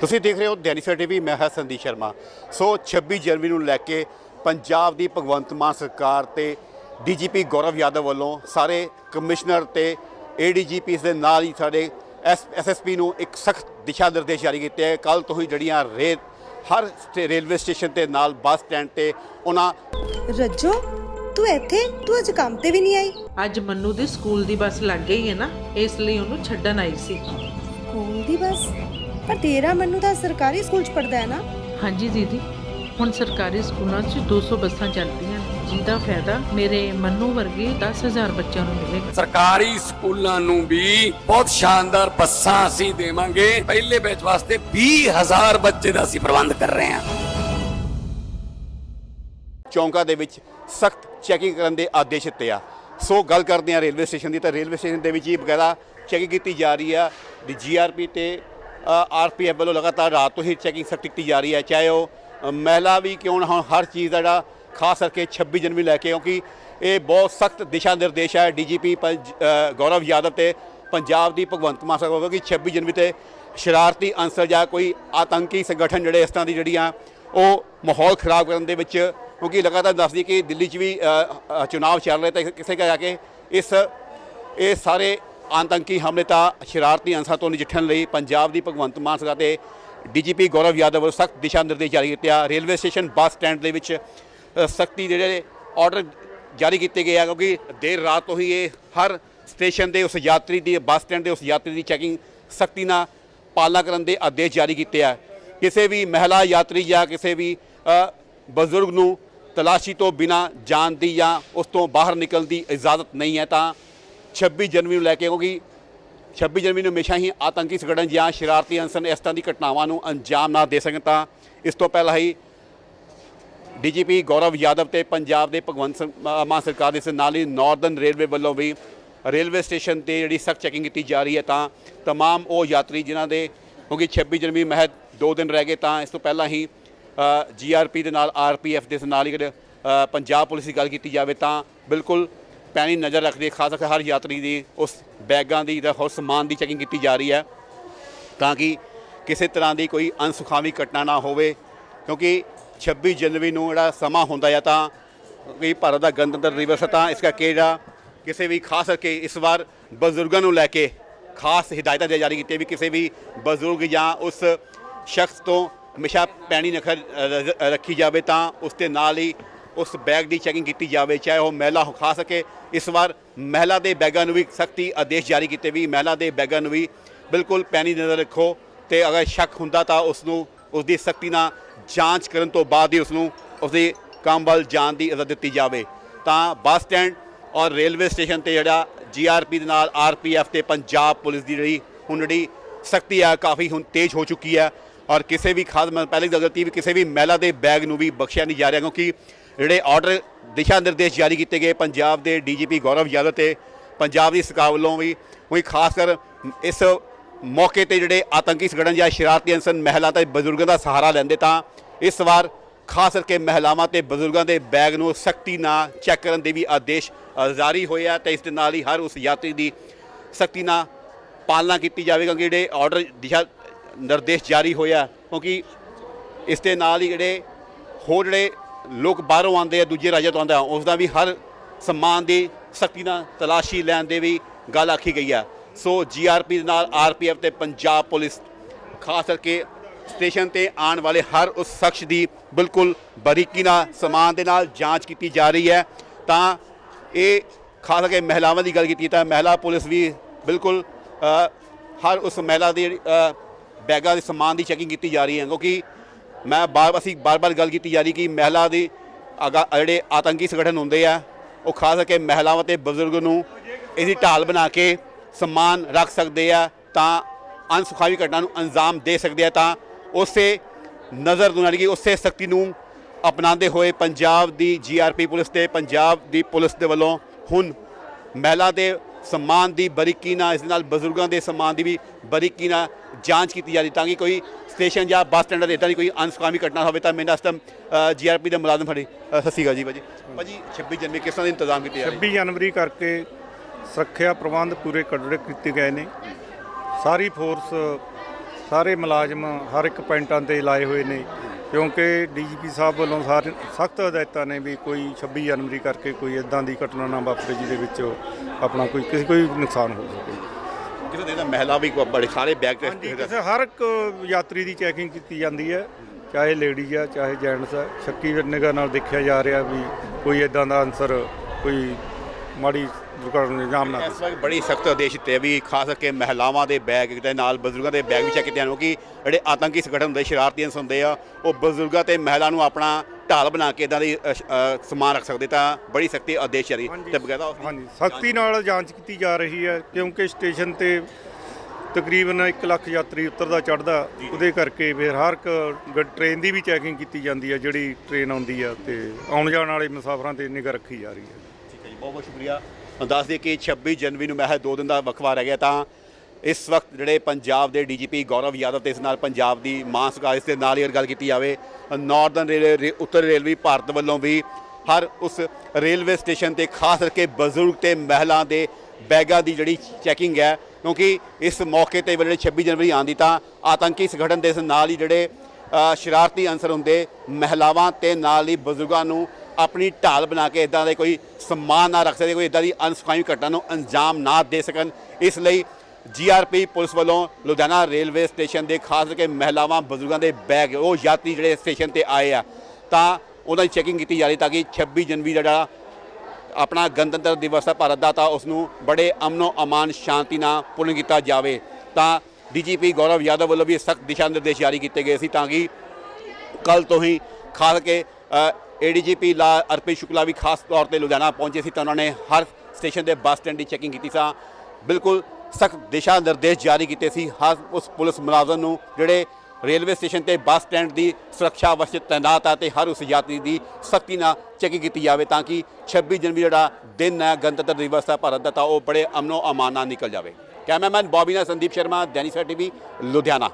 ਤੁਸੀਂ ਦੇਖ ਰਹੇ ਹੋ ਦੈਨਿਕ ਟੀਵੀ ਮੈਂ ਹਾਂ ਸੰਦੀਪ ਸ਼ਰਮਾ। ਸੋ 26 ਜਨਵਰੀ ਨੂੰ ਲੈ ਕੇ ਪੰਜਾਬ ਦੀ ਭਗਵੰਤ ਮਾਨ ਸਰਕਾਰ ਤੇ ਡੀਜੀਪੀ ਗੌਰਵ ਯਾਦਵ ਵੱਲੋਂ ਸਾਰੇ ਕਮਿਸ਼ਨਰ ਤੇ ਏਡੀਜੀਪੀਸ ਦੇ ਨਾਲ ਹੀ ਸਾਡੇ ਐਸਐਸਪੀ ਨੂੰ ਇੱਕ ਸਖਤ ਦਿਸ਼ਾ ਨਿਰਦੇਸ਼ ਜਾਰੀ ਕੀਤੇ ਹੈ। ਕੱਲ ਤੋਂ ਹੀ ਜਿਹੜੀਆਂ ਰੇਲ ਹਰ ਸਟੇ- ਰੇਲਵੇ ਸਟੇਸ਼ਨ ਤੇ ਨਾਲ ਬੱਸ ਸਟੈਂਡ ਤੇ ਉਹਨਾਂ ਰੱਜੋ ਤੂੰ ਇੱਥੇ ਤੂੰ ਅੱਜ ਕੰਮ ਤੇ ਵੀ ਨਹੀਂ ਆਈ। ਅੱਜ ਮੰਨੂ ਦੀ ਸਕੂਲ ਦੀ ਬੱਸ ਲੱਗ ਗਈ ਹੈ ਨਾ ਇਸ ਲਈ ਉਹਨੂੰ ਛੱਡਣ ਆਈ ਸੀ। ਸਕੂਲ ਦੀ ਬਸ? ਪਰ ਤੇਰਾ ਮੈਨੂੰ ਤਾਂ ਸਰਕਾਰੀ ਸਕੂਲ ਚ ਪੜਦਾ ਹੈ ਨਾ। ਹਾਂਜੀ ਦੀਦੀ ਹੁਣ ਸਰਕਾਰੀ ਸਕੂਲਾਂ 'ਚ 200 ਬੱਸਾਂ ਚੱਲਦੀਆਂ ਨੇ, ਜਿਹਦਾ ਫਾਇਦਾ ਮੇਰੇ ਮੰਨੂ ਵਰਗੇ 10000 ਬੱਚਿਆਂ ਨੂੰ ਮਿਲੇਗਾ। ਸਰਕਾਰੀ ਸਕੂਲਾਂ ਨੂੰ ਵੀ ਬਹੁਤ ਸ਼ਾਨਦਾਰ ਬੱਸਾਂ ਅਸੀਂ ਦੇਵਾਂਗੇ। ਪਹਿਲੇ ਬੈਚ ਵਾਸਤੇ 20000 ਬੱਚੇ ਦਾ ਅਸੀਂ ਪ੍ਰਬੰਧ ਕਰ ਰਹੇ ਹਾਂ। ਚੌਂਕਾਂ ਦੇ ਵਿੱਚ ਸਖਤ ਚੈਕਿੰਗ ਕਰਨ ਦੇ ਆਦੇਸ਼ ਦਿੱਤੇ ਆ। ਸੋ ਗੱਲ ਕਰਦੇ ਆ ਰੇਲਵੇ ਸਟੇਸ਼ਨ ਦੀ ਤਾਂ ਰੇਲਵੇ ਸਟੇਸ਼ਨ ਦੇ ਵਿੱਚ ਹੀ ਬਕਾਇਦਾ ਚੈਕਿੰਗ ਕੀਤੀ ਜਾ ਰਹੀ ਆ। ਦੀ ਜੀਆਰਪੀ ਤੇ ਆਰਪੀਐਫ ਵੱਲੋਂ ਲਗਾਤਾਰ ਰਾਤ ਤੋਂ ਹੀ ਚੈਕਿੰਗ ਸਖਤ ਕੀਤੀ ਜਾ ਰਹੀ ਹੈ। ਚਾਹੇ ਉਹ ਮਹਿਲਾ ਵੀ ਕਿਉਂ ਨਾ ਹੋਣ ਹਰ ਚੀਜ਼ ਦਾ ਜਿਹੜਾ ਖਾਸ ਕਰਕੇ 26 ਜਨਵਰੀ ਲੈ ਕੇ ਕਿਉਂਕਿ ਇਹ ਬਹੁਤ ਸਖਤ ਦਿਸ਼ਾ ਨਿਰਦੇਸ਼ ਹੈ। ਡੀਜੀਪੀ ਗੌਰਵ ਯਾਦਵ ਤੇ ਪੰਜਾਬ ਦੀ ਭਗਵੰਤ ਮਾਨ ਸਾਹਿਬ ਵੱਲੋਂ ਕਿ 26 ਜਨਵਰੀ ਤੇ ਸ਼ਰਾਰਤੀ ਅੰਸਰ ਜਾਂ ਕੋਈ ਆਤੰਕੀ ਸੰਗਠਨ ਜਿਹੜੇ ਇਸ ਤਰ੍ਹਾਂ ਦੀ ਜਿਹੜੀਆਂ ਉਹ ਮਾਹੌਲ ਖਰਾਬ ਕਰਨ ਦੇ ਵਿੱਚ ਕਿਉਂਕਿ ਲਗਾਤਾਰ ਦੱਸਦੀ ਕਿ ਦਿੱਲੀ 'ਚ ਵੀ ਅ, ਚੁਣਾਵ ਚੱਲ ਰਹੇ ਤਾਂ ਕਿਸੇ ਕਾ ਜਾ ਕੇ ਇਸ ਇਹ ਸਾਰੇ ਆਤੰਕੀ ਹਮਲੇ ਤਾਂ ਸ਼ਰਾਰਤੀ ਅੰਸਰਾਂ ਤੋਂ ਨਜਿੱਠਣ ਲਈ ਪੰਜਾਬ ਦੀ ਭਗਵੰਤ ਮਾਨ ਸਰਕਾਰ ਤੇ ਡੀਜੀਪੀ ਗੌਰਵ ਯਾਦਵ ਵੱਲੋਂ ਸਖਤ ਦਿਸ਼ਾ ਨਿਰਦੇਸ਼ ਜਾਰੀ ਕੀਤੇ ਆ। ਰੇਲਵੇ ਸਟੇਸ਼ਨ, ਬੱਸ ਸਟੈਂਡ ਦੇ ਵਿੱਚ ਸਖਤੀ ਜਿਹੜੇ ਆਰਡਰ ਜਾਰੀ ਕੀਤੇ ਗਏ ਆ, ਕਿਉਂਕਿ ਦੇਰ ਰਾਤ ਤੋਂ ਹੀ ਇਹ ਹਰ ਸਟੇਸ਼ਨ ਦੇ ਉਸ ਯਾਤਰੀ ਦੀ, ਬੱਸ ਸਟੈਂਡ ਦੇ ਉਸ ਯਾਤਰੀ ਦੀ ਚੈਕਿੰਗ ਸਖਤੀ ਨਾਲ ਪਾਲਣਾ ਕਰਨ ਦੇ ਆਦੇਸ਼ ਜਾਰੀ ਕੀਤੇ ਆ। ਕਿਸੇ ਵੀ ਮਹਿਲਾ ਯਾਤਰੀ ਜਾਂ ਕਿਸੇ ਵੀ ਬਜ਼ੁਰਗ ਨੂੰ ਤਲਾਸ਼ੀ ਤੋਂ ਬਿਨਾ ਜਾਣ ਦੀ ਜਾਂ ਉਸ ਤੋਂ ਬਾਹਰ ਨਿਕਲਣ ਦੀ ਇਜਾਜ਼ਤ ਨਹੀਂ ਹੈ, ਤਾਂ 26 ਜਨਵਰੀ ਨੂੰ ਲੈ ਕੇ ਕਿਉਂਕਿ 26 ਜਨਵਰੀ ਨੂੰ ਹਮੇਸ਼ਾ ਹੀ ਆਤੰਕੀ ਸੰਗਠਨ ਜਾਂ ਸ਼ਰਾਰਤੀ ਅੰਸਰ ਇਸ ਤਰ੍ਹਾਂ ਦੀ ਘਟਨਾਵਾਂ ਨੂੰ ਅੰਜਾਮ ਨਾ ਦੇ ਸਕਣ ਤਾਂ ਇਸ ਤੋਂ ਪਹਿਲਾਂ ਹੀ ਡੀਜੀਪੀ ਗੌਰਵ ਯਾਦਵ ਤੇ ਪੰਜਾਬ ਦੇ ਭਗਵੰਤ ਸਿੰਘ- ਅ, ਮਾਨ ਸਰਕਾਰ ਦੇ ਇਸ ਨਾਲ ਹੀ ਨਾਰਦਰਨ ਰੇਲਵੇ ਵੱਲੋਂ ਵੀ ਰੇਲਵੇ ਸਟੇਸ਼ਨ ਤੇ ਜਿਹੜੀ ਸਖਤ ਚੈਕਿੰਗ ਕੀਤੀ ਜਾ ਰਹੀ ਹੈ ਤਾਂ तमाम ਉਹ ਯਾਤਰੀ ਜਿਨ੍ਹਾਂ ਦੇ ਕਿਉਂਕਿ 26 ਜਨਵਰੀ ਮਹਿਜ਼ 2 ਦਿਨ ਰਹਿ ਗਏ ਤਾਂ ਇਸ ਤੋਂ ਪਹਿਲਾਂ ਹੀ ਜੀਆਰਪੀ ਦੇ ਨਾਲ ਆਰਪੀਐਫ ਦੇ ਨਾਲ ਹੀ ਅਗਰ, ਅ, ਪੰਜਾਬ ਪੁਲਿਸ ਦੀ ਗੱਲ ਕੀਤੀ ਜਾਵੇ ਤਾਂ ਬਿਲਕੁਲ ਪੈਣੀ ਨਜ਼ਰ ਰੱਖਦੇ ਖਾਸ ਕਰਕੇ ਹਰ ਯਾਤਰੀ ਦੀ, ਉਸ ਬੈਗਾਂ ਦੀ ਜਾਂ ਹੋਰ ਸਮਾਨ ਦੀ ਚੈਕਿੰਗ ਕੀਤੀ ਜਾ ਰਹੀ ਹੈ ਤਾਂ ਕਿ ਕਿਸੇ ਤਰ੍ਹਾਂ ਦੀ ਕੋਈ ਅਨਸੁਖਾਵੀ ਘਟਨਾ ਨਾ ਹੋਵੇ, ਕਿਉਂਕਿ 26 ਜਨਵਰੀ ਨੂੰ ਜਿਹੜਾ ਸਮਾਂ ਹੁੰਦਾ ਹੈ, ਤਾਂ ਕਿ ਭਾਰਤ ਦਾ ਗਣਤੰਤਰ ਦਿਵਸ ਹੈ, ਤਾਂ ਇਸ ਕਰਕੇ ਜਿਹੜਾ ਕਿਸੇ ਵੀ, ਖਾਸ ਕਰਕੇ ਇਸ ਵਾਰ ਬਜ਼ੁਰਗਾਂ ਨੂੰ ਲੈ ਕੇ ਖਾਸ ਹਦਾਇਤਾਂ ਦੇ ਜਾਰੀ ਕੀਤੀਆਂ ਵੀ ਕਿਸੇ ਵੀ ਬਜ਼ੁਰਗ ਜਾਂ ਉਸ ਸ਼ਖਸ ਤੋਂ ਹਮੇਸ਼ਾ ਪੈਣੀ ਨਖਰ ਰੱਖੀ ਜਾਵੇ ਤਾਂ ਉਸ ਦੇ ਨਾਲ ਹੀ ਉਸ ਬੈਗ ਦੀ ਚੈਕਿੰਗ ਕੀਤੀ ਜਾਵੇ, ਚਾਹੇ ਉਹ ਮਹਿਲਾ ਹੋ ਖਾ ਸਕੇ। ਇਸ ਵਾਰ ਮਹਿਲਾ ਦੇ ਬੈਗਾਂ ਨੂੰ ਵੀ ਸਖਤੀ ਆਦੇਸ਼ ਜਾਰੀ ਕੀਤੇ ਵੀ ਮਹਿਲਾ ਦੇ ਬੈਗਾਂ ਨੂੰ ਵੀ ਬਿਲਕੁਲ ਪੈਣੀ ਨਜ਼ਰ ਰੱਖੋ ਤੇ ਅਗਰ ਸ਼ੱਕ ਹੁੰਦਾ ਤਾਂ ਉਸ ਨੂੰ ਉਸ ਦੀ ਸਖਤੀ ਨਾਲ ਜਾਂਚ ਕਰਨ ਤੋਂ ਬਾਅਦ ਹੀ ਉਸ ਨੂੰ ਉਸ ਦੇ ਕੰਮ ਵੱਲ ਜਾਣ ਦੀ ਇਜਾਜ਼ਤ ਦਿੱਤੀ ਜਾਵੇ। ਤਾਂ ਬੱਸ ਸਟੈਂਡ ਔਰ ਰੇਲਵੇ ਸਟੇਸ਼ਨ ਤੇ ਜਿਹੜਾ ਜੀਆਰਪੀ ਦੇ ਨਾਲ ਆਰਪੀਐਫ ਤੇ ਪੰਜਾਬ ਪੁਲਿਸ ਦੀ ਜਿਹੜੀ, ਹੁਣ ਜਿਹੜੀ ਸਖਤੀ ਆ, ਕਾਫੀ ਹੁਣ ਤੇਜ਼ ਹੋ ਚੁੱਕੀ ਹੈ। ਔਰ ਕਿਸੇ ਵੀ ਖਾਦ ਮੈਂ, ਪਹਿਲੇ ਗੱਲ ਕੀਤੀ ਵੀ ਕਿਸੇ ਵੀ ਮਹਿਲਾ ਦੇ ਬੈਗ ਨੂੰ ਵੀ ਬਖਸ਼ਿਆ ਨਹੀਂ ਜਾ ਰਿਹਾ ਕਿਉਂਕਿ ਜਿਹੜੇ ਆਰਡਰ ਦਿਸ਼ਾ ਨਿਰਦੇਸ਼ ਜਾਰੀ ਕੀਤੇ ਗਏ, ਪੰਜਾਬ ਦੇ ਡੀਜੀਪੀ ਗੌਰਵ ਯਾਦਵ ਤੇ ਪੰਜਾਬ ਦੀ ਸਰਕਾਰ ਵੱਲੋਂ ਵੀ ਕੋਈ ਖਾਸ ਕਰ ਇਸ ਮੌਕੇ ਤੇ ਜਿਹੜੇ ਆਤੰਕੀ ਸੰਗਠਨ ਜਾਂ ਸ਼ਰਾਰਤੀ ਅੰਸਰ ਮਹਿਲਾ ਤੇ ਬਜ਼ੁਰਗਾਂ ਦਾ ਸਹਾਰਾ ਲੈਂਦੇ ਤਾਂ ਇਸ ਵਾਰ ਖਾਸ ਕਰਕੇ ਮਹਿਲਾਵਾਂ ਤੇ ਬਜ਼ੁਰਗਾਂ ਦੇ ਬੈਗ ਨੂੰ ਸਖਤੀ ਨਾਲ ਚੈੱਕ ਕਰਨ ਦੇ ਵੀ ਆਦੇਸ਼ ਜਾਰੀ ਹੋਏ ਆ ਤੇ ਇਸ ਦੇ ਨਾਲ ਹੀ ਹਰ ਉਸ ਯਾਤਰੀ ਦੀ ਸਖਤੀ ਨਾਲ ਪਾਲਣਾ ਕੀਤੀ ਜਾਵੇ ਕਿਉਂਕਿ ਜਿਹੜੇ ਆਰਡਰ ਦਿਸ਼ਾ ਨਿਰਦੇਸ਼ ਜਾਰੀ ਹੋਇਆ ਕਿਉਂਕਿ ਇਸ ਦੇ ਨਾਲ ਹੀ ਜਿਹੜੇ ਹੋਰ ਜਿਹੜੇ ਲੋਕ ਬਾਹਰੋਂ ਆਉਂਦੇ ਆ, ਦੂਜੇ ਰਾਜਾਂ ਤੋਂ ਆਉਂਦੇ ਆ ਉਸ ਦਾ ਵੀ ਹਰ ਸਮਾਨ ਦੀ ਸਖਤੀ ਨਾਲ ਤਲਾਸ਼ੀ ਲੈਣ ਦੇ ਵੀ ਗੱਲ ਆਖੀ ਗਈ ਆ। ਸੋ ਜੀਆਰਪੀ ਦੇ ਨਾਲ ਆਰਪੀਐਫ ਤੇ ਪੰਜਾਬ ਪੁਲਿਸ, ਖਾਸ ਕਰਕੇ ਸਟੇਸ਼ਨ ਤੇ ਆਉਣ ਵਾਲੇ ਹਰ ਉਸ ਸ਼ਖਸ ਦੀ ਬਿਲਕੁਲ ਬਰੀਕੀ ਨਾਲ, ਸਮਾਨ ਦੇ ਨਾਲ ਜਾਂਚ ਕੀਤੀ ਜਾ ਰਹੀ ਹੈ। ਤਾਂ ਇਹ ਖਾਸ ਕਰਕੇ ਮਹਿਲਾਵਾਂ ਦੀ ਗੱਲ ਕੀਤੀ, ਤਾਂ ਮਹਿਲਾ ਪੁਲਿਸ ਵੀ ਬਿਲਕੁਲ ਹਰ ਉਸ ਮਹਿਲਾ ਦੀ ਬੈਗਾਂ ਦੇ ਸਮਾਨ ਦੀ ਚੈਕਿੰਗ ਕੀਤੀ ਜਾ ਰਹੀ ਹੈ, ਕਿਉਂਕਿ ਮੈਂ ਬਾਰ ਅਸੀਂ ਬਾਰ-ਬਾਰ ਗੱਲ ਕੀਤੀ ਜਾ ਰਹੀ ਕਿ ਮਹਿਲਾ ਦੀ ਅਗਾ- ਜਿਹੜੇ ਆਤੰਕੀ ਸੰਗਠਨ ਹੁੰਦੇ ਆ, ਉਹ ਖਾਸ ਕਰਕੇ ਮਹਿਲਾਵਾਂ ਤੇ ਬਜ਼ੁਰਗ ਨੂੰ ਇਹਦੀ ਢਾਲ ਬਣਾ ਕੇ ਸਨਮਾਨ ਰੱਖ ਸਕਦੇ ਆ, ਤਾਂ ਅਨਸੁਖਾਵੀ ਘਟਨਾ ਨੂੰ ਅੰਜਾਮ ਦੇ ਸਕਦੇ ਆ, ਤਾਂ ਉਸੇ ਨਜ਼ਰ ਦੁਨਾਲੀ ਕਿ ਉਸੇ ਸ਼ਕਤੀ ਨੂੰ ਅਪਣਾਉਂਦੇ ਹੋਏ ਪੰਜਾਬ ਦੀ ਜੀਆਰਪੀ ਪੁਲਿਸ ਤੇ ਪੰਜਾਬ ਦੀ ਪੁਲਿਸ ਦੇ ਵੱਲੋਂ ਹੁਣ ਮਹਿਲਾ ਦੇ ਸਮਾਨ ਦੀ ਬਰੀਕੀ ਨਾਲ, ਇਸ ਦੇ ਨਾਲ ਬਜ਼ੁਰਗਾਂ ਦੇ ਸਮਾਨ ਦੀ ਵੀ ਬਰੀਕੀ ਨਾਲ ਜਾਂਚ ਕੀਤੀ ਜਾ ਰਹੀ, ਤਾਂ ਕਿ ਕੋਈ ਸਟੇਸ਼ਨ ਜਾਂ ਬੱਸ ਸਟੈਂਡ ਤੇ ਇਦਾਂ ਦੀ ਕੋਈ ਅਨਸੁਖਾਵੀ ਘਟਨਾ ਹੋਵੇ ਤਾਂ ਮੇਰੇ ਨਾਲ ਇਸ ਟਾਈਮ ਜੀਆਰਪੀ ਦੇ ਮੁਲਾਜ਼ਮ ਫੜੀ ਸਤਿ ਸ਼੍ਰੀ ਅਕਾਲ ਜੀ ਭਾਜੀ। ਭਾਜੀ 26 ਜਨਵਰੀ ਕਿਸ ਤਰ੍ਹਾਂ ਦੇ ਇੰਤਜ਼ਾਮ ਕੀਤੇ ਜਾ 26 ਜਨਵਰੀ ਕਰਕੇ ਸੁਰੱਖਿਆ ਪ੍ਰਬੰਧ ਪੂਰੇ ਕੱਢੇ ਕੀਤੇ ਗਏ ਨੇ। ਸਾਰੀ ਫੋਰਸ, ਸਾਰੇ ਮੁਲਾਜ਼ਮ ਹਰ ਇੱਕ ਪੁਆਇੰਟਾਂ ਤੇ ਲਾਏ ਹੋਏ ਨੇ। ਕਿਉਂਕਿ ਡੀਜੀਪੀ ਸਾਹਿਬ ਵੱਲੋਂ ਸਾਰੇ, ਸਖਤ ਹਦਾਇਤਾਂ ਨੇ ਵੀ ਕੋਈ 26 ਜਨਵਰੀ ਕਰਕੇ ਕੋਈ ਇਦਾਂ ਦੀ ਘਟਨਾ ਨਾ ਵਾਪਰੇ, ਜਿਹਦੇ ਵਿੱਚ ਆਪਣਾ ਕੋਈ, ਕਿਸੇ ਕੋਈ ਨੁਕਸਾਨ ਹੋ ਸਕੇ। ਕਿਸੇ ਦੇ ਤਾਂ ਮਹਿਲਾ ਵੀ ਕੋ- ਬੜੇ ਸਾਰੇ ਬੈਗ ਹਾਂਜੀ ਟੈਸਟ ਕਿਸੇ ਹਰ ਇੱਕ ਯਾਤਰੀ ਦੀ ਚੈਕਿੰਗ ਕੀਤੀ ਜਾਂਦੀ ਹੈ ਚਾਹੇ ਲੇਡੀਜ਼ ਆ ਚਾਹੇ ਜੈਂਟਸ ਆ। ਸ਼ੱਕੀ ਨਿਗਾਹ ਨਾਲ ਦੇਖਿਆ ਜਾ ਰਿਹਾ ਵੀ ਕੋਈ ਇਦਾਂ ਦਾ ਅਨਸਰ ਕੋਈ ਮਾੜੀ ਦੁਰਘਟਨਾ ਇਲਜ਼ਾਮ ਨਾ ਇਸ ਵਾਰ ਬੜੀ ਸਖਤ ਆਦੇਸ਼ ਦਿੱਤੇ ਆ ਵੀ ਖਾਸ ਕਰਕੇ ਮਹਿਲਾਵਾਂ ਦੇ ਬੈਗ ਦੇ ਨਾਲ ਬਜ਼ੁਰਗਾਂ ਦੇ ਬੈਗ ਵੀ ਚੈੱਕ ਕੀਤੇ ਜਾਣ ਕਿਉਂਕਿ ਜਿਹੜੇ ਆਤੰਕੀ ਸੰਗਠਨ ਹੁੰਦੇ ਸ਼ਰਾਰਤੀ ਅੰਸ ਹੁੰਦੇ ਆ ਉਹ ਬਜ਼ੁਰਗਾਂ ਤੇ ਮਹਿਲਾ ਨੂੰ ਆਪਣਾ ਢਾਲ ਬਣਾ ਕੇ ਇਦਾਂ ਦੀ ਅ, ਸ਼- ਅ, ਸਮਾਨ ਰੱਖ ਸਕਦੇ ਤਾਂ ਬੜੀ ਸਖਤੀ ਆਦੇਸ਼ ਜਾਰੀ ਤੇ ਉਸ ਦੀ ਹਾਂਜੀ। ਸਖਤੀ ਨਾਲ ਜਾਂਚ ਕੀਤੀ ਜਾ ਰਹੀ ਹੈ ਕਿਉਂਕਿ ਸਟੇਸ਼ਨ ਤੇ ਤਕਰੀਬਨ 1 ਲੱਖ ਯਾਤਰੀ ਉਤਰਦਾ ਚੜਦਾ ਉਹਦੇ ਕਰਕੇ ਫਿਰ ਹਰ ਇੱਕ ਗ- ਟ੍ਰੇਨ ਦੀ ਵੀ ਚੈਕਿੰਗ ਕੀਤੀ ਜਾਂਦੀ ਹੈ ਜਿਹੜੀ ਟ੍ਰੇਨ ਆਉਂਦੀ ਆ ਤੇ ਆਉਣ ਜਾਣ ਵਾਲੇ ਮੁਸਾਫਰਾਂ ਤੇ ਨਿਗਰ ਰੱਖੀ ਜਾ ਰਹੀ ਹੈ। ਠੀਕ ਹੈ ਜੀ ਬਹੁਤ ਬਹੁਤ ਸ਼ੁਕਰੀਆ। ਦੱਸ ਦਈਏ ਕਿ 26 ਜਨਵਰੀ ਨੂੰ ਮਹਿਜ਼ ਦੋ ਦਿਨ ਦਾ ਵਕਫਾ ਰਹਿ ਗਿਆ ਤਾਂ ਇਸ ਵਕਤ ਜਿਹੜੇ ਪੰਜਾਬ ਦੇ ਡੀਜੀਪੀ ਗੌਰਵ ਯਾਦਵ ਤੇ ਇਸ ਨਾਲ ਪੰਜਾਬ ਦੀ ਮਾਂ ਸਰਕਾਰ ਇਸ ਦੇ ਨਾਲ ਹੀ ਅਗਰ ਗੱਲ ਕੀਤੀ ਜਾਵੇ ਨਾਰਦਰਨ ਰੇਲਵੇ ਉੱਤਰ ਰੇਲਵੇ ਭਾਰਤ ਵੱਲੋਂ ਵੀ ਹਰ ਉਸ ਰੇਲਵੇ ਸਟੇਸ਼ਨ ਤੇ ਖਾਸ ਕਰਕੇ ਬਜ਼ੁਰਗ ਤੇ ਮਹਿਲਾ ਦੇ ਬੈਗਾਂ ਦੀ ਜਿਹੜੀ ਚੈਕਿੰਗ ਹੈ, ਕਿਉਂਕਿ ਇਸ ਮੌਕੇ ਤੇ ਜਿਹੜੇ 26 ਜਨਵਰੀ ਆਉਂਦੀ ਤਾਂ ਆਤੰਕੀ ਸੰਗਠਨ ਦੇ ਇਸ ਨਾਲ ਹੀ ਜਿਹੜੇ ਸ਼ਰਾਰਤੀ ਅੰਸਰ ਹੁੰਦੇ ਮਹਿਲਾਵਾਂ ਤੇ ਨਾਲ ਹੀ ਬਜ਼ੁਰਗਾਂ ਨੂੰ ਆਪਣੀ ਢਾਲ ਬਣਾ ਕੇ ਇਦਾਂ ਦੇ ਕੋਈ ਸਨਮਾਨ ਨਾ ਰੱਖ ਸਕਦੇ, ਕੋਈ ਇਦਾਂ ਦੀ ਅਨਸੁਖਾਵੀ ਘਟਨਾ ਨੂੰ ਅੰਜਾਮ ਨਾ ਦੇ ਸਕਣ। ਇਸ ਲਈ ਜੀਆਰਪੀ ਪੁਲਿਸ ਵੱਲੋਂ ਲੁਧਿਆਣਾ ਰੇਲਵੇ ਸਟੇਸ਼ਨ ਦੇ ਖਾਸ ਕਰਕੇ ਮਹਿਲਾਵਾਂ, ਬਜ਼ੁਰਗਾਂ ਦੇ ਬੈਗ, ਉਹ ਯਾਤਰੀ ਜਿਹੜੇ ਸਟੇਸ਼ਨ ਤੇ ਆਏ ਆ, ਤਾਂ ਉਹਨਾਂ ਦੀ ਚੈਕਿੰਗ ਕੀਤੀ ਜਾ ਰਹੀ ਤਾਂ ਕਿ 26 ਜਨਵਰੀ ਦਾ ਜਿਹੜਾ ਆਪਣਾ ਗਣਤੰਤਰ ਦਿਵਸ ਹੈ ਭਾਰਤ ਦਾ, ਤਾਂ ਉਸ ਨੂੰ ਬੜੇ ਅਮਨੋ ਅਮਾਨ, ਸ਼ਾਂਤੀ ਨਾਲ ਪੂਰਨ ਕੀਤਾ ਜਾਵੇ। ਤਾਂ ਡੀਜੀਪੀ ਗੌਰਵ ਯਾਦਵ ਵੱਲੋਂ ਵੀ ਸਖਤ ਦਿਸ਼ਾ ਨਿਰਦੇਸ਼ ਜਾਰੀ ਕੀਤੇ ਗਏ ਸੀ ਤਾਂ ਕਿ ਕੱਲ ਤੋਂ ਹੀ ਖਾਸ ਕੇ ਏਡੀਜੀਪੀ ਲਾ ਅਰਪਿਤ ਸ਼ੁਕਲਾ ਵੀ ਖਾਸ ਤੌਰ ਤੇ ਲੁਧਿਆਣਾ ਪਹੁੰਚੇ ਸੀ ਤਾਂ ਉਹਨਾਂ ਨੇ ਹਰ ਸਟੇਸ਼ਨ ਦੇ ਬੱਸ ਸਟੈਂਡ ਦੀ ਚੈਕਿੰਗ ਕੀਤੀ ਸਾ ਬਿਲਕੁਲ ਸਖਤ ਦਿਸ਼ਾ ਨਿਰਦੇਸ਼ ਜਾਰੀ ਕੀਤੇ ਸੀ। ਹਰ ਉਸ ਪੁਲਿਸ ਮੁਲਾਜ਼ਮ ਨੂੰ ਜਿਹੜੇ ਰੇਲਵੇ ਸਟੇਸ਼ਨ ਤੇ ਬੱਸ ਸਟੈਂਡ ਦੀ ਸੁਰੱਖਿਆ ਵਾਸਤੇ ਤਾਇਨਾਤ ਆ ਤੇ ਹਰ ਉਸ ਯਾਤਰੀ ਦੀ ਸਖਤੀ ਨਾਲ ਚੈਕਿੰਗ ਕੀਤੀ ਜਾਵੇ ਤਾਂ ਕਿ 26 ਜਨਵਰੀ ਜਿਹੜਾ ਦਿਨ ਹੈ, ਗਣਤੰਤਰ ਦਿਵਸ ਹੈ ਭਾਰਤ ਦਾ, ਤਾਂ ਉਹ ਬੜੇ ਅਮਨੋ ਅਮਾਨ ਨਾਲ ਨਿਕਲ ਜਾਵੇ। ਕੈਮਰਾਮੈਨ ਬੌਬੀ ਨਾਲ ਸੰਦੀਪ ਸ਼ਰਮਾ, ਦੈਨਿਕ ਸਵੇਰਾ ਟੀਵੀ, ਲੁਧਿਆਣਾ।